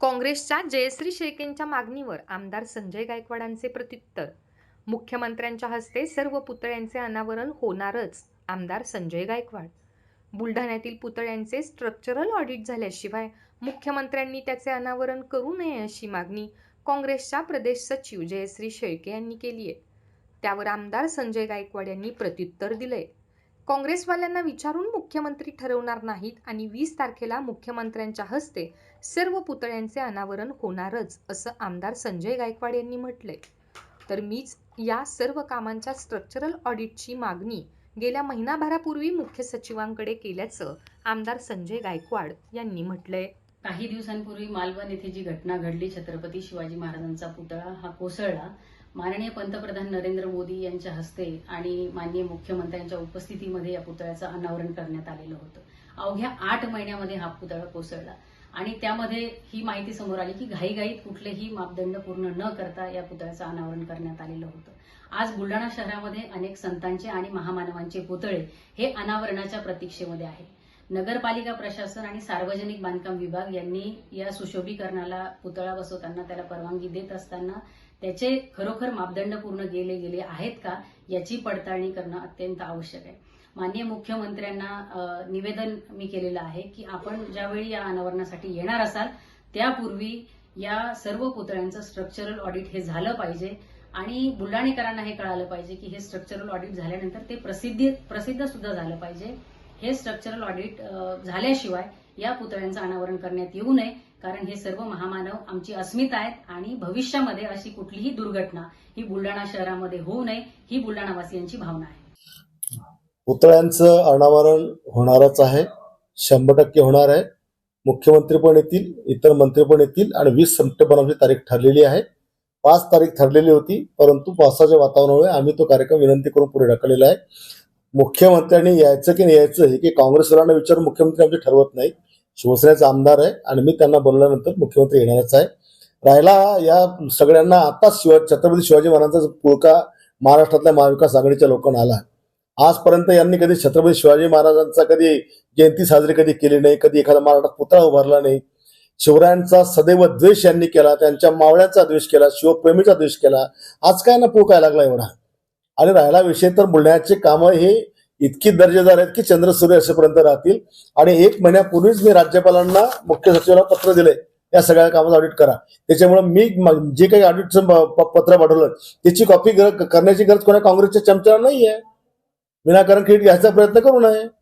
काँग्रेसच्या जयश्री शेकेंच्या मागणीवर आमदार संजय गायकवाडांचे प्रत्युत्तर. मुख्यमंत्र्यांच्या हस्ते सर्व पुतळ्यांचे अनावरण होणारच आमदार संजय गायकवाड. बुलढाण्यातील पुतळ्यांचे स्ट्रक्चरल ऑडिट झाल्याशिवाय मुख्यमंत्र्यांनी त्याचे अनावरण करू नये अशी मागणी काँग्रेसच्या प्रदेश सचिव जयश्री शेळके यांनी केली आहे त्यावर आमदार संजय गायकवाड यांनी प्रत्युत्तर दिलंय. काँग्रेसवाल्यांना विचारून मुख्यमंत्री ठरवणार नाहीत आणि वीस तारखेला मुख्यमंत्र्यांच्या हस्ते सर्व पुतळ्यांचे अनावरण होणारच असं आमदार संजय गायकवाड यांनी म्हटलंय. तर मीच या सर्व कामांच्या स्ट्रक्चरल ऑडिटची मागणी गेल्या महिनाभरापूर्वी मुख्य सचिवांकडे केल्याचं आमदार संजय गायकवाड यांनी म्हटलंय. काही दिवसांपूर्वी मालवण येथे जी घटना घडली छत्रपती शिवाजी महाराजांचा पुतळा हा कोसळला माननीय पंतप्रधान नरेंद्र मोदी यांच्या हस्ते आणि माननीय मुख्यमंत्र्यांच्या उपस्थितीमध्ये या पुतळ्याचं अनावरण करण्यात आलेलं होतं. अवघ्या आठ महिन्यामध्ये हा पुतळा कोसळला. आणि त्यामध्ये ही माहिती समोर आली की घाईघाईत कुठलेही मापदंड पूर्ण न करता या पुतळ्याचं अनावरण करण्यात आलेलं होतं. आज बुलढाणा शहरामध्ये अनेक संतांचे आणि महामानवांचे पुतळे हे अनावरणाच्या प्रतीक्षेमध्ये आहेत. नगरपालिका प्रशासन आणि सार्वजनिक बांधकाम विभाग यांनी या सुशोभीकरणाला पुतळा बसवताना त्याला परवानगी देत असताना त्याचे खरोखर मापदंड पूर्ण केले गेले आहेत का याची पडताळणी करणं अत्यंत आवश्यक आहे. माननीय मुख्यमंत्र्यांना निवेदन मी केलेलं आहे की आपण ज्यावेळी या अनावरणासाठी येणार असाल त्यापूर्वी या सर्व पुतळ्यांचं स्ट्रक्चरल ऑडिट हे झालं पाहिजे आणि बुलढाणेकरांना हे कळालं पाहिजे की हे स्ट्रक्चरल ऑडिट झाल्यानंतर ते प्रसिद्धी प्रसिद्ध सुद्धा झालं पाहिजे. हे स्ट्रक्चरल ऑडिट झाल्याशिवाय या पुतळ्यांचं अनावरण करण्यात येऊ नये. कारण हे सर्व महामानव आमची अस्मिता आहेत आणि भविष्यामध्ये अशी कुठलीही दुर्घटना ही बुलढाणा शहरामध्ये होऊ नये ही बुलढाणावासियांची भावना आहे. पुतळ्यांचं अनावरण होणारच आहे. शंभर टक्के होणार आहे. मुख्यमंत्री पण येतील इतर मंत्री पण येतील आणि वीस सप्टेंबर आमची तारीख ठरलेली आहे. पाच तारीख ठरलेली होती परंतु पावसाच्या वातावरणामुळे आम्ही तो कार्यक्रम विनंती करून पुढे ढकललेला आहे. मुख्यमंत्र्यांनी यायचं की नाही यायचं हे की काँग्रेसवाल्यांना विचारून मुख्यमंत्री आमचे ठरवत नाही शिवसेनेचा आमदार आहे आणि मी त्यांना बोलल्यानंतर मुख्यमंत्री येणारच आहे. राहिला या सगळ्यांना आताच शिव छत्रपती शिवाजी महाराजांचा पुळका महाराष्ट्रातल्या महाविकास आघाडीच्या लोकांना आला. आजपर्यंत यांनी कधी छत्रपती शिवाजी महाराजांचा कधी जयंती साजरी कधी केली नाही कधी एखादा महाराष्ट्रात पुतळा उभारला नाही. शिवरायांचा सदैव द्वेष यांनी केला त्यांच्या मावळ्याचा द्वेष केला शिवप्रेमीचा द्वेष केला. आज काय ना पोकाय लागला एवढा. आणि राहिला विषय तर बुलढाण्याचे कामं हे इतकी दर्जेदार आहेत की चंद्र सूर्य असेपर्यंत राहतील. आणि एक महिन्यापूर्वीच मी राज्यपालांना मुख्य सचिवाला पत्र दिले या सगळ्या कामाचं ऑडिट करा. त्याच्यामुळे मी जे काही ऑडिटचं प- पत्र पाठवलं त्याची कॉपी करण्याची गरज कोणा काँग्रेसच्या चमच्याला नाही आहे विनाकारण क्रेडिट घ्यायचा प्रयत्न करू नये.